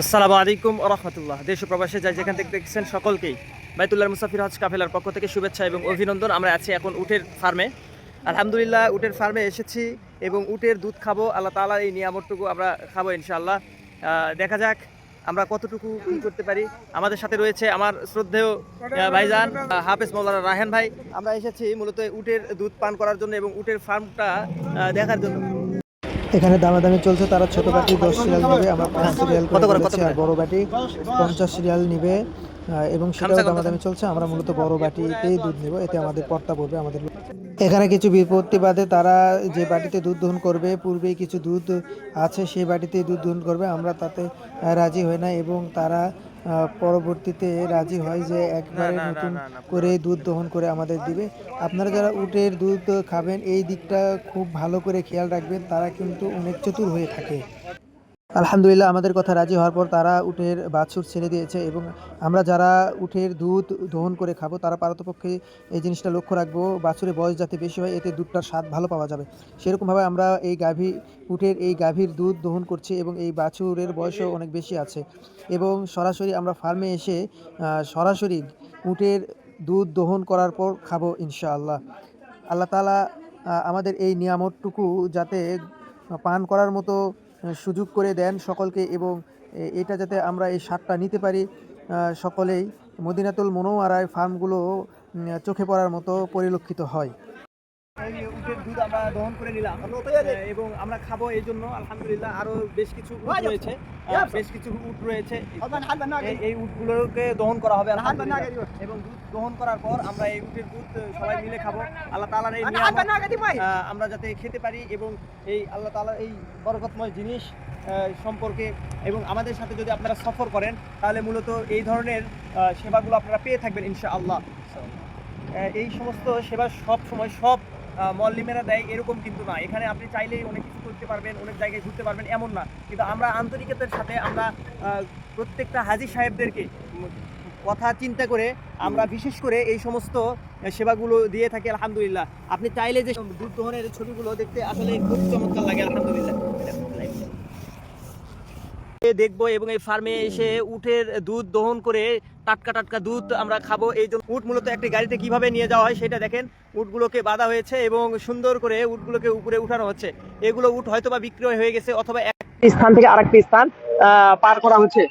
আসসালামু আলাইকুম রহমতুল্লাহ। দেশ প্রবাসে যাই যেখান থেকে দেখছেন সকলকেই বাইতুল্লাহ মুসাফির হজ কাফেলার পক্ষ থেকে শুভেচ্ছা এবং অভিনন্দন। আমরা আছি এখন উটের ফার্মে আলহামদুলিল্লাহ, উটের ফার্মে এসেছি এবং উটের দুধ খাব। আল্লাহ তাআলার এই নিয়ামতটুকু আমরা খাব ইনশাআল্লাহ। দেখা যাক আমরা কতটুকু কি করতে পারি। আমাদের সাথে রয়েছে আমার শ্রদ্ধেয় ভাইজান হাফেজ মৌলানা রাহেন ভাই। আমরা এসেছি মূলত উটের দুধ পান করার জন্য এবং উটের ফার্মটা দেখার জন্য। এখানে দামাদামি চলছে তারা ছোট ব্যাটি দশ সিরিয়াল নেবে আমরা পাঁচ সিরিয়াল করে, দিচ্ছি আর বড় ব্যাটি পঞ্চাশ সিরিয়াল নিবে এবং সেটাও? দামাদামি চলছে আমরা মূলত বড় ব্যাটিতেই দুধ নেব এতে আমাদের পর্তা পড়বে আমাদের এখানে কিছু বিপত্তি বাদে তারা যে বাটিতে দুধ দহন করবে পূর্বেই কিছু দুধ আছে সেই বাটিতেই দুধ দহন করবে। আমরা তাতে রাজি হই না এবং তারা পরবর্তীতে রাজি হয় যে একবারে নতুন। করে দুধ দহন করে আমাদের দিবে। আপনারা যারা উটের দুধ খাবেন এই দিকটা খুব ভালো করে খেয়াল রাখবেন তারা কিন্তু অনেক চতুর হয়ে থাকে। আলহামদুলিল্লাহ আমাদের কথা রাজি হওয়ার পর তারা উটের বাছুর ছেড়ে দিয়েছে এবং আমরা যারা উটের দুধ দহন করে খাব, তারা পারতপক্ষে এই জিনিসটা লক্ষ্য রাখব। বাছুরের বয়স যাতে বেশি হয়, এতে দুধটার স্বাদ ভালো পাওয়া যাবে। সেরকমভাবে আমরা এই গাভী, উটের এই গাভীর দুধ দহন করছি এবং এই বাছুরের বয়সও অনেক বেশি আছে। এবং সরাসরি আমরা ফার্মে এসে সরাসরি উটের দুধ দহন করার পর খাব ইনশাআল্লাহ। আল্লাহ তালা আমাদের এই নিয়ামতটুকু যাতে পান করার মতো সুযোগ করে দেন সকলকে এবং এটা যাতে আমরা এই সারটা নিতে পারি সকলেই মদিনাতুল মনোয়ারায় ফার্মগুলো চোখে পড়ার মতো পরিলক্ষিত হয়। উটের দুধ আমরা দহন করে নিলাম এবং আমরা খাব এই জন্য আলহামদুলিল্লাহ আরও বেশ কিছু উট রয়েছে বেশ কিছু উট রয়েছে। এই- উটগুলোকে দহন করা হবে এবং দুধ দহন করার পর আমরা এই উটের দুধ সবাই মিলে খাব। আল্লাহ তাআলার এই আমরা যাতে খেতে পারি এবং এই আল্লাহ তাআলার এই বরকতময় জিনিস সম্পর্কে এবং আমাদের সাথে যদি আপনারা সফর করেন তাহলে মূলত এই ধরনের সেবাগুলো আপনারা পেয়ে থাকবেন ইনশাআল্লাহ। এই সমস্ত সেবা সব সময় সব মল্লিমেরা দেয়, এরকম কিন্তু না। এখানে আপনি চাইলেই অনেক কিছু করতে পারবেন, অনেক জায়গায় ঘুরতে পারবেন, এমন না। কিন্তু আমরা আন্তরিকতার সাথে আমরা প্রত্যেকটা হাজি সাহেবদেরকে কথা চিন্তা করে আমরা বিশেষ করে এই সমস্ত সেবাগুলো দিয়ে থাকি, আলহামদুলিল্লাহ। আপনি চাইলে যে দুধ দহনের ছবিগুলো দেখতে আসলে খুব চমৎকার লাগে, আলহামদুলিল্লাহ। দেখব এবং এই ফার্মে এসে উটের দুধ দহন করে টাটকা টাটকা দুধ আমরা খাব। এই জন্য উট মূলত একটি গাড়িতে কীভাবে নিয়ে যাওয়া হয় সেটা দেখেন। উটগুলোকে বাঁধা হয়েছে এবং সুন্দর করে উটগুলোকে উপরে উঠানো হচ্ছে। এগুলো উট হয়তো বা বিক্রয় হয়ে গেছে অথবা এক স্থান থেকে আরেকটি স্থান পার করা হচ্ছে।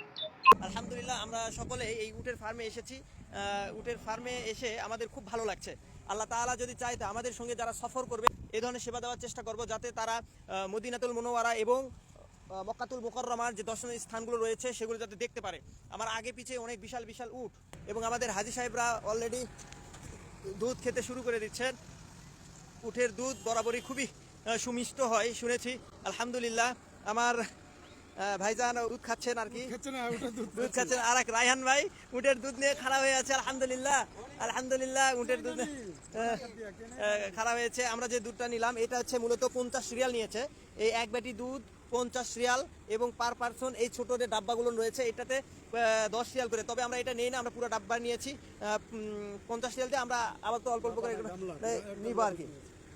আলহামদুলিল্লাহ আমরা সকলে এই উটের ফার্মে এসেছি। আহ, উটের ফার্মে এসে আমাদের খুব ভালো লাগছে। আল্লাহ তাআলা যদি চায় তো আমাদের সঙ্গে যারা সফর করবে এই ধরনের সেবা দেওয়ার চেষ্টা করব যাতে তারা মদিনাতুল মনোয়ারা এবং মক্কাতুল মোকররমার যে দর্শনীয় স্থানগুলো রয়েছে সেগুলো যাতে দেখতে পারে। আমার আগে পিছে অনেক বিশাল বিশাল উট এবং আমাদের হাজি সাহেবরা অলরেডি দুধ খেতে শুরু করে দিচ্ছেন। উটের দুধ বরাবরই খুবই সুমিষ্ট হয় শুনেছি। আলহামদুলিল্লাহ আমার ভাইজান দুধ খাচ্ছেন আর কি। দুধ খাচ্ছেন আর এক রায়হান ভাই উটের দুধ নিয়ে খারাপ হয়ে আছে আলহামদুলিল্লাহ। আলহামদুলিল্লাহ উটের দুধ খারাপ হয়েছে। আমরা যে দুধটা নিলাম এটা হচ্ছে মূলত পঞ্চাশ রিয়াল নিয়েছে। এই এক বাটি দুধ পঞ্চাশ রিয়াল এবং পার পার্সন এই ছোট যে ডাব্বাগুলো রয়েছে এটাতে দশ রিয়াল করে। তবে আমরা এটা নেই না আমরা পুরো ডাব্বা নিয়েছি। পঞ্চাশ রিয়াল দিয়ে আমরা আবার তো অল্প অল্প করে নিব আর কি।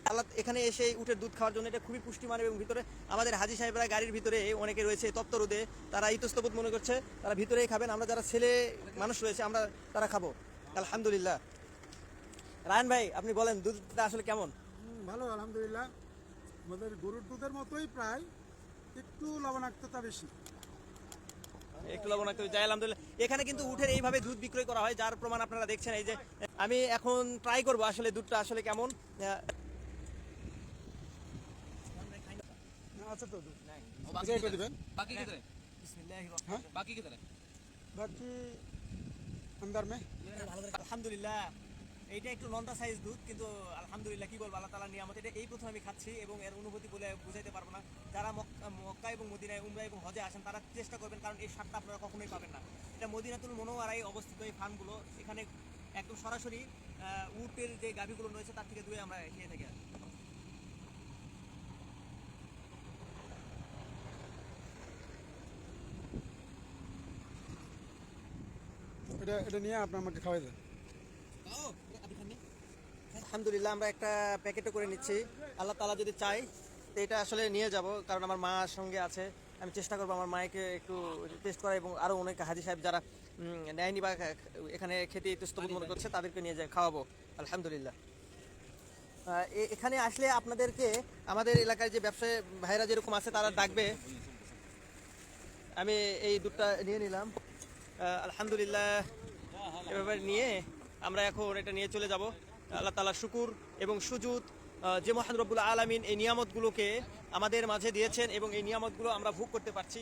আল্লাহ এখানে এসে উঠে দুধ খাওয়ার জন্য এটা খুবই পুষ্টিমান এবং ভিতরে আমাদের হাজি সাহেবরা গাড়ির ভিতরে অনেকে রয়েছে তপ্ত রোদে তারা ইতস্তবোধ মনে করছে তারা ভিতরেই খাবেন। আমরা যারা ছেলে মানুষ রয়েছে আমরা তারা খাব। আলহামদুলিল্লাহ। রায়ন ভাই আপনি বলেন দুধটা আসলে কেমন? ভালো আলহামদুলিল্লাহ। আমাদের গরুর দুধের মতোই প্রায়। একটু লবণাক্ততা বেশি। একটু লবণাক্ত যাই আলহামদুলিল্লাহ। এখানে কিন্তু উঠের এইভাবে দুধ বিক্রয় করা হয় যার প্রমাণ আপনারা দেখছেন। এই যে আমি এখন ট্রাই করব আসলে দুধটা আসলে কেমন। আলহামদুলিল্লাহ। এইটা একটু লন্ডা সাইজ দুধ কিন্তু আলহামদুলিল্লাহ কি বলব আল্লাহ তালা নিয়ামত এটা এই প্রথম আমি খাচ্ছি এবং এর অনুভূতি বলে বুঝাইতে পারব না। যারা মক্কা- মক্কা এবং মদিনায় উমরা এবং হজে আসেন তারা চেষ্টা করবেন কারণ এই স্বাদটা আপনারা কখনোই পাবেন না। এটা মদিনাতুল মনোয়ারাই অবস্থিত এই ফার্মগুলো এখানে একদম সরাসরি উটের যে গাভীগুলো রয়েছে তার থেকে দুয়ে আমরা খেয়ে থাকি আর এটা এটা নিয়ে আপনি আমাকে খাওয়াই দেন। আলহামদুলিল্লাহ আমরা একটা প্যাকেটও করে নিচ্ছি। আল্লাহ তালা যদি চাই তো এটা আসলে নিয়ে যাব কারণ আমার মা সঙ্গে আছে। আমি চেষ্টা করব আমার মায়েকে একটু টেস্ট করা এবং আরও অনেক হাজি সাহেব যারা নেয়নি বা এখানে খেতে ইতস্তবোধ মনে করছে তাদেরকে নিয়ে যাই খাওয়াবো। আলহামদুলিল্লাহ। এখানে আসলে আপনাদেরকে আমাদের এলাকায় যে ব্যবসায়ী ভাইরা যেরকম আছে তারা ডাকবে। আমি এই দুধটা নিয়ে নিলাম। আলহামদুলিল্লাহ। এভাবে নিয়ে আমরা এখন এটা নিয়ে চলে যাব। আল্লাহ তালা শুকুর এবং সুজুদ যে মহান রব্বুল আলমিন এই নিয়ামতগুলোকে আমাদের মাঝে দিয়েছেন এবং এই নিয়ামতগুলো আমরা ভোগ করতে পারছি।